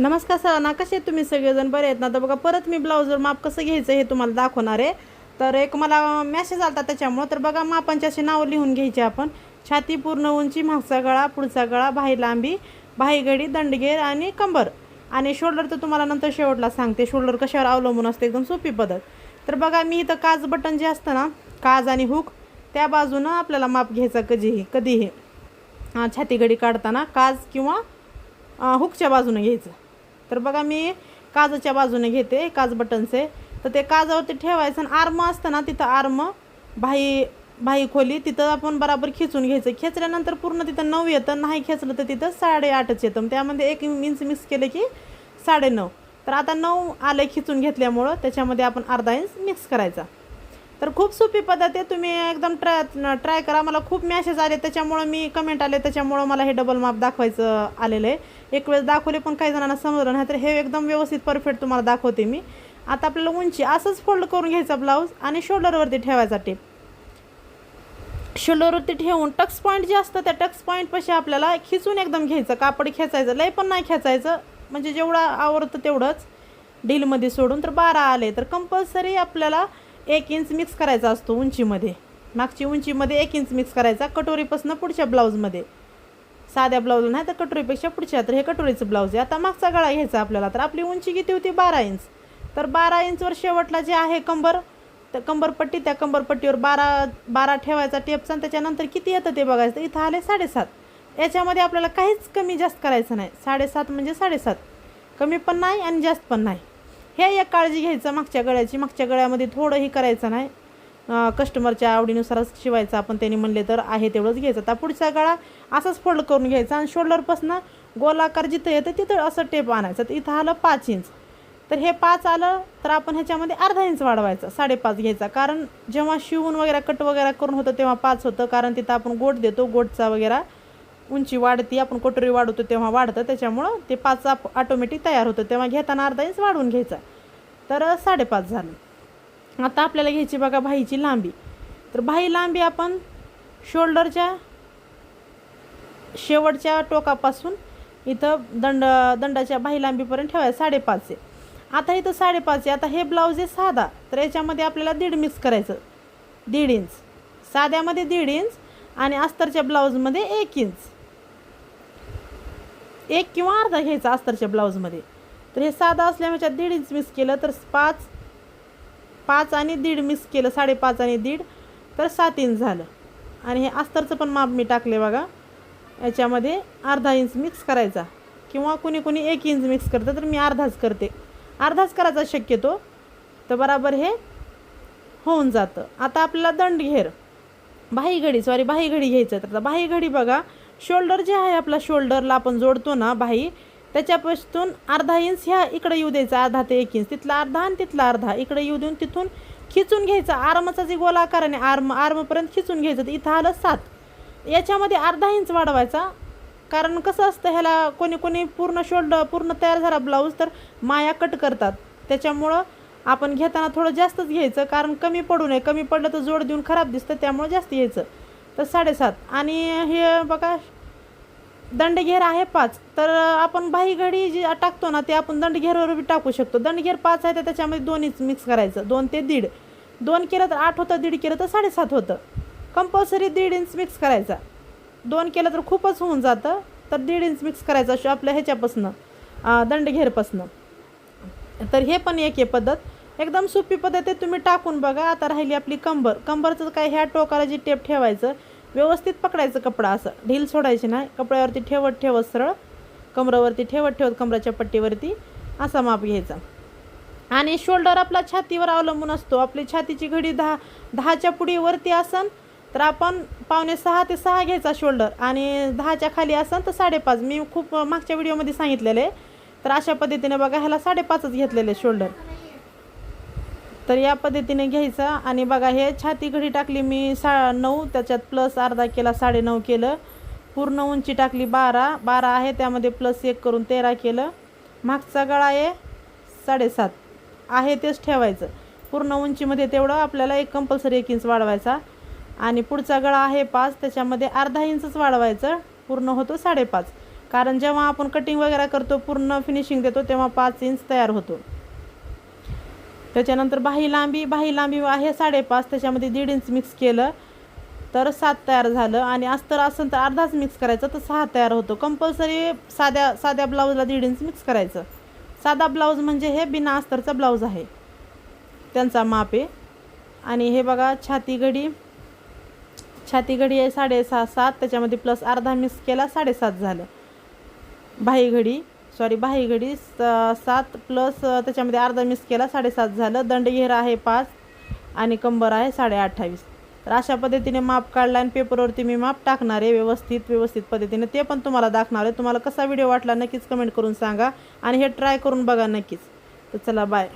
नमस्कार सरांना कसे आहेत तुम्ही? सगळेजण बरे आहेत ना? तर बघा परत मी ब्लाऊजवर माप कसं घ्यायचं हे तुम्हाला दाखवणार आहे. तर एक मला मॅसेज आला त्याच्यामुळं. तर बघा मापांची अशी नावं लिहून घ्यायची आपण. छाती पूर्ण उंची मागचा गळा पुढचा गळा बाही लांबी बाहीगडी दंडगेर आणि कंबर. आणि शोल्डर तर तुम्हाला नंतर शेवटला सांगते. शोल्डर कशावर अवलंबून असते? एकदम सोपी पद्धत. तर बघा मी इथं काज बटन जे असतं ना काज आणि हुक त्या बाजूनं आपल्याला माप घ्यायचा कधीही कधीही. छातीगडी छाती काढताना काज किंवा हुकच्या बाजूनं घ्यायचं. तर बघा मी काजच्या बाजूने घेते काज बटनचे. तर ते काजावरती ठेवायचं आणि आर्म असतं ना तिथं आर्म भाई भाई खोली तिथं आपण बराबर खिचून घ्यायचं. खेचल्यानंतर पूर्ण तिथं नऊ येतं नाही खेचलं तर तिथं साडेआठच येतं. त्यामध्ये एक इंच मिक्स केलं की साडेनऊ. तर आता नऊ आले खिचून घेतल्यामुळं त्याच्यामध्ये आपण अर्धा इंच मिक्स करायचा. तर खूप सोपी पद्धत आहे. तुम्ही एकदम ट्राय ट्राय करा. मला खूप मॅसेज आले त्याच्यामुळं मी कमेंट आले त्याच्यामुळं मला हे डबल माप दाखवायचं आलेलं आहे. एक वेळेस दाखवले पण काही जणांना समजलं नाही तर हे एकदम व्यवस्थित परफेक्ट तुम्हाला दाखवते मी. आता आपल्याला उंची असंच फोल्ड करून घ्यायचा ब्लाऊज आणि शोल्डरवरती ठेवायचा टेप शोल्डरवरती ठेवून टक्स पॉईंट जे असतं त्या टक्स पॉईंटपाशी आपल्याला खिचून एकदम घ्यायचं. कापड खेचायचं. लय पण नाही खेचायचं. म्हणजे जेवढं आवडतं तेवढंच डीलमध्ये सोडून. तर बारा आले. तर कंपल्सरी आपल्याला एक इंच मिक्स करायचा असतो उंचीमध्ये. मागची उंचीमध्ये एक इंच मिक्स करायचा कटोरीपासून पुढच्या ब्लाऊजमध्ये. साध्या ब्लाऊज नाही तर कटोरीपेक्षा पुढच्या. तर हे कटोरीचं ब्लाऊज आहे. आता मागचा गळा घ्यायचा आपल्याला. तर आपली उंची किती होती? बारा इंच तर बारा इंचवर शेवटला जे आहे कंबर तर कंबरपट्टी त्या कंबरपट्टीवर बारा बारा ठेवायचा टेपचा आणि त्याच्यानंतर किती येतं ते बघायचं. इथं आले साडेसात. याच्यामध्ये आपल्याला काहीच कमी जास्त करायचं नाही. साडेसात म्हणजे साडेसात. कमी पण नाही आणि जास्त पण नाही. हे एक काळजी घ्यायचं मागच्या गळ्याची. मागच्या गळ्यामध्ये थोडंही करायचं नाही. कस्टमरच्या आवडीनुसारच शिवायचं आपण त्यांनी म्हणले तर आहे तेवढंच घ्यायचं. आता पुढचा गळा असाच फोल्ड करून घ्यायचा आणि शोल्डरपासून गोलाकार जिथं येतं तिथं असं टेप आणायचं. तर इथं आलं पाच इंच तर हे पाच आलं तर आपण ह्याच्यामध्ये अर्धा इंच वाढवायचा. साडेपाच घ्यायचा. कारण जेव्हा शिवून वगैरे कट वगैरे करून होतं तेव्हा पाच होतं. कारण तिथं आपण गोट देतो. गोटचा वगैरे उंची वाढती. आपण कटोरी वाढवतो तेव्हा वाढतं. त्याच्यामुळं ते पाच आप ऑटोमॅटिक तयार होतं. तेव्हा घेताना अर्धा इंच वाढवून घ्यायचा. तर साडेपाच झालं. आता आपल्याला घ्यायची बघा भाईची लांबी. तर भाई लांबी आपण शोल्डरच्या शेवटच्या टोकापासून इथं दंड दंडाच्या बाही लांबीपर्यंत ठेवायचं. साडेपाच आहे. आता इथं साडेपाच आहे. आता हे ब्लाऊज आहे साधा. तर याच्यामध्ये आपल्याला दीड मिक्स करायचं. दीड इंच साध्यामध्ये दीड इंच आणि अस्तरच्या ब्लाऊजमध्ये एक इंच एक किंवा अर्धा घ्यायचा अस्तरच्या ब्लाऊजमध्ये. तर हे साधा असल्यामुळे दीड इंच मिक्स केलं तर पाच पाच आणि दीड मिक्स केलं साडेपाच आणि दीड तर सात इंच झालं. आणि हे अस्तरचं पण माप मी टाकले बघा. याच्यामध्ये अर्धा इंच मिक्स करायचा. किंवा कुणी कुणी एक इंच मिक्स करतं तर मी अर्धाच करते. अर्धाच करायचा शक्यतो तर बराबर हे होऊन जातं. आता आपल्याला दंड घेर. बाही घडी सॉरी बाही घडी घ्यायचं तर आता बाही घडी बघा. शोल्डर जे आहे आपला शोल्डरला आपण जोडतो ना बाही त्याच्यापासून अर्धा इंच ह्या इकडे येऊ द्यायचा अर्धा ते एक इंच. तिथला अर्धा आणि तिथला अर्धा. इकडे येऊ देऊन तिथून खिचून घ्यायचा. आर्मचा जे गोलाकार आहे आर्म आर्मपर्यंत खिचून घ्यायचं. तर इथं आलं सात. याच्यामध्ये अर्धा इंच वाढवायचा. कारण कसं असतं ह्याला कोणी कोणी पूर्ण शोल्डर पूर्ण तयार झाला ब्लाऊज तर माया कट करतात. त्याच्यामुळं आपण घेताना थोडं जास्तच घ्यायचं. कारण कमी पडू नये. कमी पडलं तर जोड देऊन खराब दिसतं त्यामुळं जास्त घ्यायचं. तर साडेसात. आणि हे बघा दंडघेर आहे पाच. तर आपण बाहीगडी जी टाकतो ना ते आपण दंडघेरवर बी टाकू शकतो. दंडघेर पाच आहे तर त्याच्यामध्ये दोन्हीच मिक्स करायचं. दोन ते दीड. दोन केलं तर आठ होतं दीड केलं तर साडेसात होतं. कंपल्सरी दीड इंच मिक्स करायचा. दोन केलं तर खूपच होऊन जातं तर दीड इंच मिक्स करायचं शो आपल्या ह्याच्यापासनं दंडघेरपासनं. तर हे पण एक आहे पद्धत. एकदम सोपी पद्धत आहे तुम्ही टाकून बघा. आता राहिली आपली कंबर. कंबरचं काय ह्या टोकाला जी टेप ठेवायचं व्यवस्थित पकडायचं कपडा असं. ढील सोडायची नाही. कपड्यावरती ठेवत ठेवत सरळ. कमरावरती ठेवत ठेवत कमराच्या पट्टीवरती असा माप घ्यायचा. आणि शोल्डर आपला छातीवर अवलंबून असतो. आपली छातीची घडी दहा दहाच्या पुढे वरती असन तर आपण पावणे सहा ते सहा घ्यायचा शोल्डर आणि दहाच्या खाली असन तर साडेपाच. मी खूप मागच्या व्हिडिओमध्ये सांगितलेलं. आहे तर अशा पद्धतीने बघा ह्याला साडेपाचच घेतलेले शोल्डर तर या पद्धतीने घ्यायचा. आणि बघा हे छाती घडी टाकली मी सा नऊ त्याच्यात प्लस अर्धा केला साडेनऊ केलं. पूर्ण उंची टाकली बारा. बारा आहे त्यामध्ये प्लस एक करून तेरा केलं. मागचा गळा आहे साडेसात. आहे तेच ठेवायचं. पूर्ण उंचीमध्ये तेवढं आपल्याला एक कंपल्सरी एक इंच वाढवायचा. आणि पुढचा गळा आहे पाच त्याच्यामध्ये अर्धा इंचच वाढवायचं. पूर्ण होतो साडेपाच. कारण जेव्हा आपण कटिंग वगैरे करतो पूर्ण फिनिशिंग देतो तेव्हा पाच इंच तयार होतो. त्याच्यानंतर बाही लांबी बाही लांबी आहे साडेपाच त्याच्यामध्ये दीड इंच मिक्स केलं. तर सात तयार झालं आणि अस्तर असेल तर अर्धाच मिक्स करायचं तर सहा तयार होतो. कंपल्सरी साध्या साध्या ब्लाऊजला दीड इंच मिक्स करायचं. साधा ब्लाऊज म्हणजे हे बिना अस्तरचा ब्लाऊज आहे. त्यांचा माप आहे. आणि हे बघा छाती घडी. छाती घडी आहे साडेसहा सात. त्याच्यामध्ये प्लस अर्धा मिक्स केला साडेसात झालं. भाई घडी. सॉरी बाही घडी स सात प्लस त्याच्यामध्ये अर्धा मिस केला साडेसात झालं. दंडघेर आहे पाच आणि कंबर आहे साडे अठ्ठावीस तर अशा पद्धतीने माप काढला आणि पेपरवरती मी माप टाकणार आहे व्यवस्थित व्यवस्थित पद्धतीने. ते पण तुम्हाला दाखणार आहे. तुम्हाला कसा व्हिडिओ वाटला नक्कीच कमेंट करून सांगा आणि हे ट्राय करून बघा नक्कीच. तर चला बाय